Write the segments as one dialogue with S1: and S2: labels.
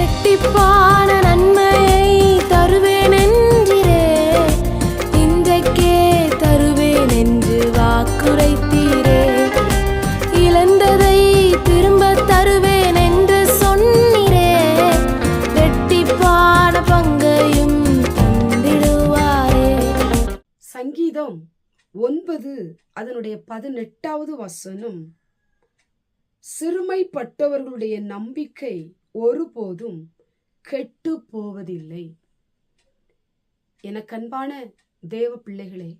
S1: ரெட்டிப்பான நன்மையை தருவேன் என்றிரே இன்றைக்கே தருவேன் என்று வாக்குரைத்தீரே. இழந்ததை திரும்ப தருவேன் என்று சொன்னீரே. ரெட்டிப்பான பங்கையும் தந்திடுவாரே.
S2: சங்கீதம் ஒன்பது அதனுடைய பதினெட்டாவது வசனம். சிறுமைப்பட்டவர்களுடைய நம்பிக்கை ஒருபோதும் கெட்டு போவதில்லை எனக்கன்பான தேவ பிள்ளைகளே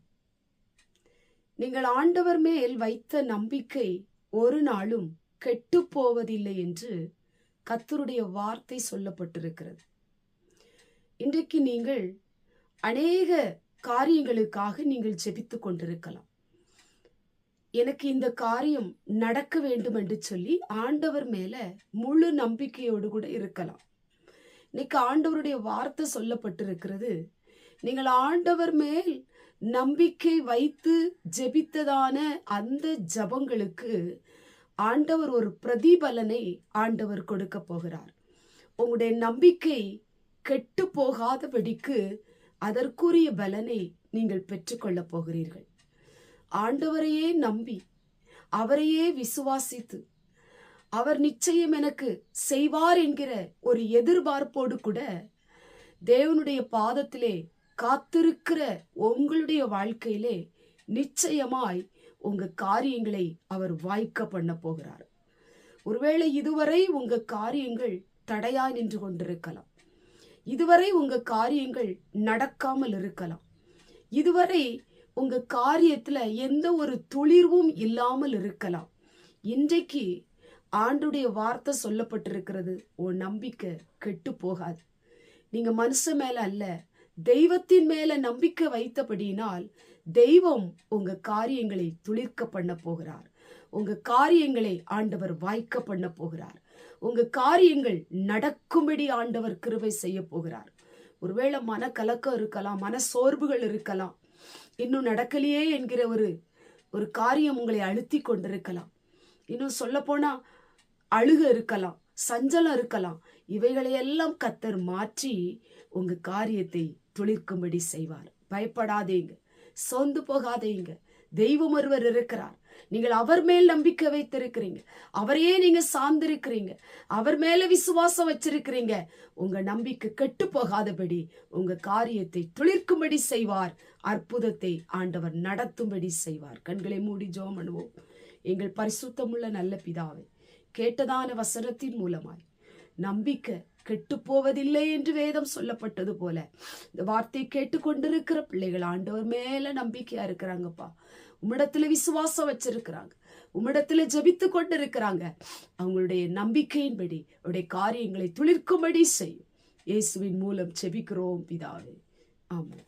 S2: நீங்கள் ஆண்டவர் மேல் வைத்த நம்பிக்கை ஒரு நாளும் கெட்டு போவதில்லை என்று கத்தருடைய வார்த்தை சொல்லப்பட்டிருக்கிறது. இன்றைக்கு நீங்கள் அநேக காரியங்களுக்காக நீங்கள் ஜெபித்து கொண்டிருக்கலாம். எனக்கு இந்த காரியம் நடக்க வேண்டும் என்று சொல்லி ஆண்டவர் மேல முழு நம்பிக்கையோடு கூட இருக்கலாம். இன்னைக்கு ஆண்டவருடைய வார்த்தை சொல்லப்பட்டிருக்கிறது. நீங்கள் ஆண்டவர் மேல் நம்பிக்கை வைத்து ஜெபித்ததான அந்த ஜபங்களுக்கு ஆண்டவர் ஒரு பிரதிபலனை ஆண்டவர் கொடுக்க போகிறார். உங்களுடைய நம்பிக்கை கெட்டு போகாதபடிக்கு அதற்குரிய பலனை நீங்கள் பெற்றுக்கொள்ளப் போகிறீர்கள். ஆண்டவரையே நம்பி அவரையே விசுவாசித்து அவர் நிச்சயம் எனக்கு செய்வார் என்கிற ஒரு எதிர்பார்ப்போடு கூட தேவனுடைய பாதத்திலே காத்திருக்கிற உங்களுடைய வாழ்க்கையிலே நிச்சயமாய் உங்க காரியங்களை அவர் வாய்க்க பண்ண போகிறார். ஒருவேளை இதுவரை உங்க காரியங்கள் தடையாய் நின்று கொண்டிருக்கலாம். இதுவரை உங்க காரியங்கள் நடக்காமல் இருக்கலாம். இதுவரை உங்க காரியத்துல எந்த ஒரு துளிர்வும் இல்லாமல் இருக்கலாம். இன்றைக்கு ஆண்டுடைய வார்த்தை சொல்லப்பட்டிருக்கிறது. உன் நம்பிக்கை கெட்டு போகாது. நீங்க மனுஷ மேல அல்ல தெய்வத்தின் மேல நம்பிக்கை வைத்தபடியினால் தெய்வம் உங்க காரியங்களை துளிர்க்க பண்ண போகிறார். உங்க காரியங்களை ஆண்டவர் வாய்க்க பண்ண போகிறார். உங்க காரியங்கள் நடக்கும்படி ஆண்டவர் கிருவை செய்ய போகிறார். ஒருவேளை மன கலக்கம் இருக்கலாம் மன சோர்வுகள் இருக்கலாம். இன்னும் நடக்கலையே என்கிற ஒரு ஒரு காரியம் உங்களை அழுத்தி கொண்டிருக்கலாம். இன்னும் சொல்ல போனா அழுக இருக்கலாம் சஞ்சலம் இருக்கலாம். இவைகளையெல்லாம் கத்தர் மாற்றி உங்க காரியத்தை துளிர்க்கும்படி செய்வார். பயப்படாதீங்க சோர்ந்து போகாதீங்க. தெய்வம் ஒருவர் இருக்கிறார். நீங்கள் அவர் மேல் நம்பிக்கை வைத்திருக்கிறீங்க. அவரையே நீங்க சார்ந்திருக்கிறீங்க. அவர் மேல விசுவாசம் வச்சிருக்கிறீங்க. உங்க நம்பிக்கை கெட்டு போகாதபடி உங்க காரியத்தை துளிர்க்கும்படி செய்வார். அற்புதத்தை ஆண்டவர் நடத்தும்படி செய்வார். கண்களை மூடி ஜோம் பண்ணுவோம். எங்கள் பரிசுத்தமுள்ள நல்ல பிதாவை கேட்டதான வசனத்தின் மூலமாய் நம்பிக்கை கெட்டு போவதில்லை என்று வேதம் சொல்லப்பட்டது போல. இந்த வார்த்தை கேட்டுக்கொண்டிருக்கிற பிள்ளைகள் ஆண்டவர் மேல நம்பிக்கையா இருக்கிறாங்கப்பா. உம்மிடத்துல விசுவாசம் வச்சிருக்கிறாங்க. உம்மிடத்துல ஜெபித்துக்கொண்டு இருக்கிறாங்க அவங்களுடைய நம்பிக்கையின்படி அவருடைய காரியங்களை துளிர்க்கும்படி செய்யும். இயேசுவின் மூலம் ஜெபிக்கிறோம் பிதாவே. ஆமாம்